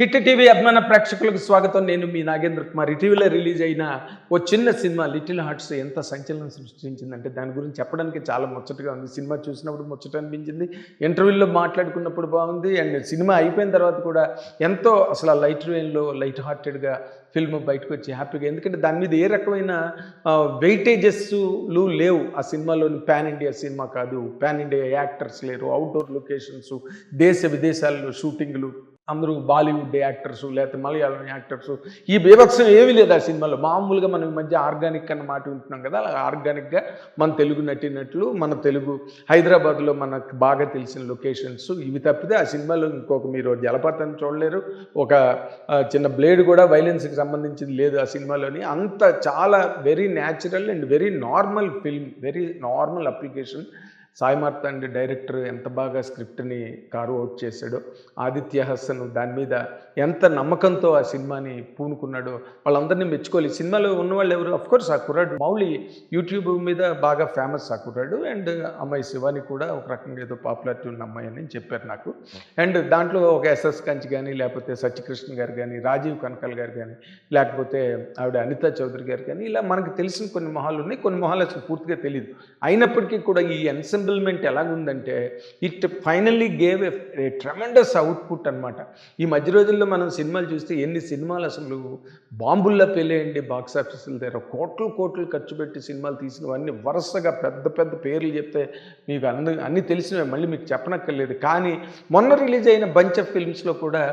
Hit TV అభిమాన ప్రేక్షకులకు స్వాగతం. నేను మీ నాగేంద్ర కుమార్. ఇటీవల రిలీజ్ అయిన ఓ చిన్న సినిమా లిటిల్ హార్ట్స్ ఎంత సంచలనం సృష్టించిందంటే దాని గురించి చెప్పడానికి చాలా ముచ్చటగా ఉంది. సినిమా చూసినప్పుడు ముచ్చట అనిపించింది. ఇంటర్వ్యూలో మాట్లాడుకున్నప్పుడు బాగుంది. అండ్ సినిమా అయిపోయిన తర్వాత కూడా ఎంతో అసలు ఆ లైట్ వేన్లో లైట్ హార్టెడ్గా ఫిల్మ్ బయటకు వచ్చి హ్యాపీగా ఎందుకంటే దాని మీద ఏ రకమైన వెయిటేజెస్లు లేవు. ఆ సినిమాలోని ప్యాన్ ఇండియా సినిమా కాదు. ప్యాన్ ఇండియా యాక్టర్స్ లేరు. అవుట్డోర్ లొకేషన్స్ దేశ విదేశాల్లో షూటింగ్లు అందరూ బాలీవుడ్ యాక్టర్స్ లేకపోతే మలయాళం యాక్టర్స్ ఈ బీభత్సం ఏమీ లేదు ఆ సినిమాలో. మామూలుగా మనం ఈ మధ్య ఆర్గానిక్ అన్న మాట వింటున్నాం కదా అలా ఆర్గానిక్గా మన తెలుగు నటినట్లు మన తెలుగు హైదరాబాద్లో మనకు బాగా తెలిసిన లొకేషన్స్ ఇవి తప్పితే ఆ సినిమాలో ఇంకొక మీరు జలపాతాన్ని చూడలేరు. ఒక చిన్న బ్లేడ్ కూడా వైలెన్స్కి సంబంధించింది లేదు ఆ సినిమాలోని. అంత చాలా very natural and very normal film very normal application Sai Marthand director ఎంత బాగా స్క్రిప్ట్ని కారు అవుట్ చేశాడో ఆదిత్య హసన్ దాని మీద ఎంత నమ్మకంతో ఆ సినిమాని పూనుకున్నాడో వాళ్ళందరినీ మెచ్చుకోవాలి. సినిమాలో ఉన్నవాళ్ళు ఎవరు? అఫ్కోర్స్ ఆ కుర్రాడు మౌళి. యూట్యూబ్ మీద బాగా ఫేమస్ ఆ కుర్రాడు అండ్ అమ్మాయి శివాని కూడా ఒక రకంగా ఏదో పాపులారిటీ ఉన్న అమ్మాయి అని చెప్పారు నాకు. అండ్ దాంట్లో ఒక ఎస్ఎస్ కంచి కానీ లేకపోతే సత్యకృష్ణ గారు కానీ రాజీవ్ కనకల్ గారు కానీ లేకపోతే ఆవిడ అనితా చౌదరి గారు కానీ ఇలా మనకు తెలిసిన కొన్ని మొహాలు ఉన్నాయి. కొన్ని మొహాలు అసలు పూర్తిగా తెలియదు అయినప్పటికీ కూడా ఈ ఎన్సెంబుల్మెంట్ ఎలాగుందంటే it finally gave a tremendous output అనమాట ఈ మధ్య రోజుల్లో మనం సినిమాలు చూస్తే ఎన్ని సినిమాలు అసలు బాంబుల్లా పెళ్ళేయండి బాక్స్ ఆఫీసుల దగ్గర. కోట్లు కోట్లు ఖర్చు పెట్టి సినిమాలు తీసినవన్నీ వరుసగా పెద్ద పెద్ద పేర్లు చెప్తే మీకు అంద అన్నీ తెలిసినవే మళ్ళీ మీకు చెప్పనక్కర్లేదు. కానీ మొన్న రిలీజ్ అయిన బంచ్ ఆఫ్ ఫిల్మ్స్లో కూడా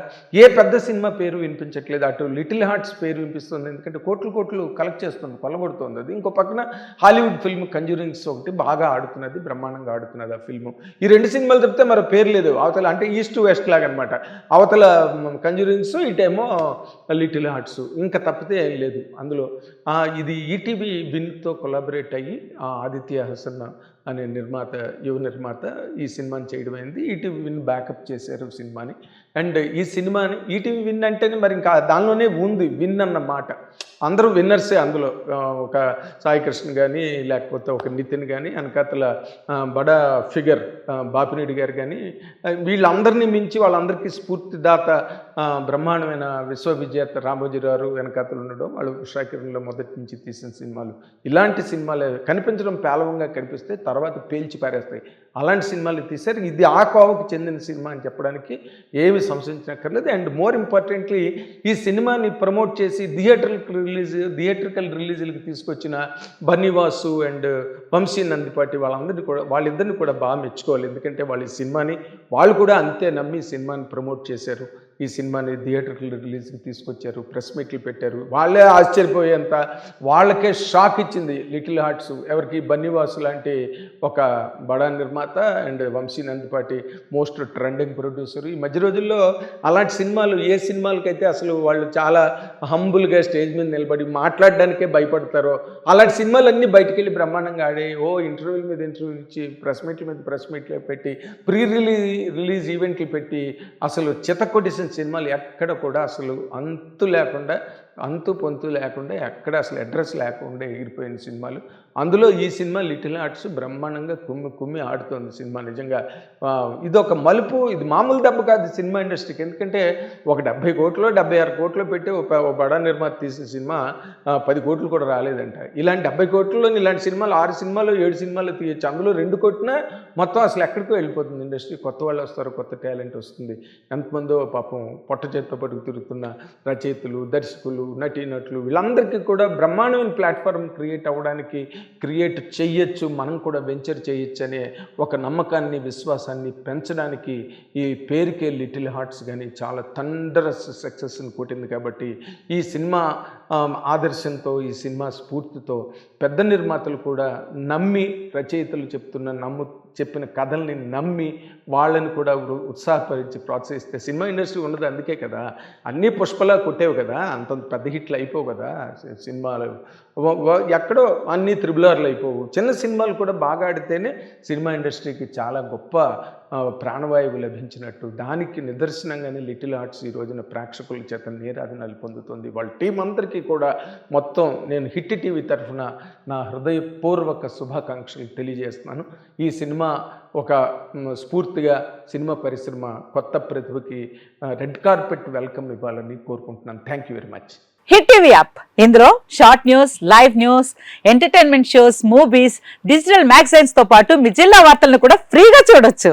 ఏ పెద్ద సినిమా పేరు వినిపించట్లేదు. అటు లిటిల్ హార్ట్స్ పేరు వినిపిస్తుంది. ఎందుకంటే కోట్లు కోట్లు కలెక్ట్ చేస్తుంది కొలగొడుతుంది అది. ఇంకో పక్కన హాలీవుడ్ ఫిల్మ్ కంజూరింగ్స్ ఒకటి బాగా ఆడుతున్నది బ్రహ్మాండంగా ఆడుతున్నది ఆ ఫిల్మ్. ఈ రెండు సినిమాలు చెప్తే మరో పేరు లేదు. అవతల అంటే ఈస్ట్ వెస్ట్ లాగా అనమాట అవతల కంజూరింగ్స్ ఇటేమో లిటిల్ హార్ట్స్ ఇంకా తప్పితే ఏం లేదు అందులో. ఇది ఈటీవీ బిన్తో కొలాబరేట్ అయ్యి ఆదిత్య హసన్ అనే నిర్మాత యువ నిర్మాత ఈ సినిమాని చేయడం అయింది ఈటీవీ విన్ బ్యాకప్ చేశారు సినిమాని. అండ్ ఈ సినిమాని ఈటీవీ విన్ అంటేనే మరి ఇంకా దానిలోనే ఉంది విన్ అన్న మాట. అందరూ విన్నర్సే అందులో. ఒక సాయి కృష్ణ కానీ లేకపోతే ఒక నితిన్ కానీ వెనకాతల బడా ఫిగర్ ఆ, బాపిరెడ్డి గారు కానీ వీళ్ళందరినీ మించి వాళ్ళందరికీ స్ఫూర్తిదాత బ్రహ్మాండమైన విశ్వవిజేత రామోజీరావు వెనకాతలు ఉండడం వాళ్ళు ఉషాకిరణ్లో మొదటి నుంచి తీసిన సినిమాలు. ఇలాంటి సినిమాలు కనిపించడం పేలవంగా కనిపిస్తే తర్వాత పేల్చి పారేస్తాయి. అలాంటి సినిమాలు తీశారు. ఇది ఆ కోవకు చెందిన సినిమా అని చెప్పడానికి ఏమి సంశయించక్కర్లేదు అండ్ మోర్ ఇంపార్టెంట్లీ ఈ సినిమాని ప్రమోట్ చేసి థియేటర్కి రిలీజ్ థియేటర్కల్ రిలీజులకు తీసుకొచ్చిన బన్నీవాసు అండ్ వంశీ నందిపాటి వాళ్ళందరినీ కూడా వాళ్ళిద్దరిని కూడా బాగా మెచ్చుకోవాలి. ఎందుకంటే వాళ్ళ ఈ సినిమాని వాళ్ళు కూడా అంతే నమ్మి ఈ సినిమాని ప్రమోట్ చేశారు. ఈ సినిమాని థియేటర్కి రిలీజ్కి తీసుకొచ్చారు ప్రెస్ మీట్లు పెట్టారు. వాళ్ళే ఆశ్చర్యపోయేంత వాళ్ళకే షాక్ ఇచ్చింది లిటిల్ హార్ట్స్. ఎవరికి? బన్నీవాసు లాంటి ఒక బడా నిర్మాత and Vamsi Nandipati most trending producer. ఈ మధ్య రోజుల్లో అలాంటి సినిమాలు ఏ సినిమాలకైతే అసలు వాళ్ళు చాలా హంబుల్గా స్టేజ్ మీద నిలబడి మాట్లాడడానికే భయపడతారో అలాంటి సినిమాలన్నీ బయటికి వెళ్ళి బ్రహ్మాండంగా ఆడే ఓ ఇంటర్వ్యూల మీద ఇంటర్వ్యూ ఇచ్చి ప్రెస్ మీట్ల మీద ప్రెస్ మీట్లు పెట్టి ప్రీ రిలీజ్ రిలీజ్ ఈవెంట్లు పెట్టి అసలు చితకొట్టి సినిమాలు ఎక్కడ కూడా అసలు అంతు లేకుండా అంతు పొంతు లేకుండా ఎక్కడ అసలు అడ్రస్ లేకుండా ఎగిరిపోయిన సినిమాలు. అందులో ఈ సినిమా లిటిల్ ఆర్ట్స్ బ్రహ్మాండంగా కుమ్మి కుమ్మి ఆడుతోంది సినిమా నిజంగా. ఇదొక మలుపు ఇది మామూలు దెబ్బ కాదు సినిమా ఇండస్ట్రీకి. ఎందుకంటే ఒక డెబ్బై కోట్లు డెబ్బై ఆరు కోట్లు పెట్టి ఒక బడా నిర్మాత తీసిన సినిమా పది కోట్లు కూడా రాలేదంట. ఇలాంటి డెబ్బై కోట్లలో ఇలాంటి సినిమాలు ఆరు సినిమాలు ఏడు సినిమాలు తీయచ్చు. అందులో రెండు కొట్టినా మొత్తం అసలు ఎక్కడికో వెళ్ళిపోతుంది ఇండస్ట్రీ. కొత్త వాళ్ళు వస్తారు కొత్త టాలెంట్ వస్తుంది. ఎంతమందో పాపం పొట్ట చేతితో పట్టుకు తిరుగుతున్న రచయితలు దర్శకులు నటీనటులు వీళ్ళందరికీ కూడా బ్రహ్మాండమైన ప్లాట్ఫామ్ క్రియేట్ అవ్వడానికి క్రియేట్ చెయ్యొచ్చు మనం కూడా వెంచర్ చేయొచ్చు అనే ఒక నమ్మకాన్ని విశ్వాసాన్ని పెంచడానికి ఈ పేరుకే లిటిల్ హార్ట్స్ కానీ చాలా థండరస్ సక్సెస్ని కొట్టింది కాబట్టి ఈ సినిమా ఆదర్శంతో ఈ సినిమా స్ఫూర్తితో పెద్ద నిర్మాతలు కూడా నమ్మి రచయితలు చెప్తున్న నమ్ము చెప్పిన కథల్ని నమ్మి వాళ్ళని కూడా ఉత్సాహపరిచి ప్రోత్సహిస్తే సినిమా ఇండస్ట్రీ ఉండదు అందుకే కదా. అన్నీ పుష్పలా కొట్టేవు కదా. అంత పెద్ద హిట్లు అయిపోవు కదా సినిమాలు. ఎక్కడో అన్నీ త్రిబులార్లు అయిపోవు. చిన్న సినిమాలు కూడా బాగా ఆడితేనే సినిమా ఇండస్ట్రీకి చాలా గొప్ప ప్రాణవాయువు లభించినట్టు దానికి నిదర్శనంగానే లిటిల్ ఆర్ట్స్ ఈ రోజున ప్రేక్షకుల చేత నీరాధనాలు పొందుతుంది. వాళ్ళ టీం అందరికీ కూడా మొత్తం నేను హిట్ టీవీ తరఫున నా హృదయపూర్వక శుభాకాంక్షలు తెలియజేస్తున్నాను. ఈ సినిమా ఒక స్ఫూర్తిగా సినిమా పరిశ్రమ కొత్త ప్రతిభకి రెడ్ కార్పెట్ వెల్కమ్ ఇవ్వాలని కోరుకుంటున్నాను. Thank you very much. Hit TV app. ఇందులో short news live news entertainment shows movies digital మ్యాగజైన్స్తో పాటు మీ జిల్లా వార్తలను కూడా ఫ్రీగా చూడొచ్చు.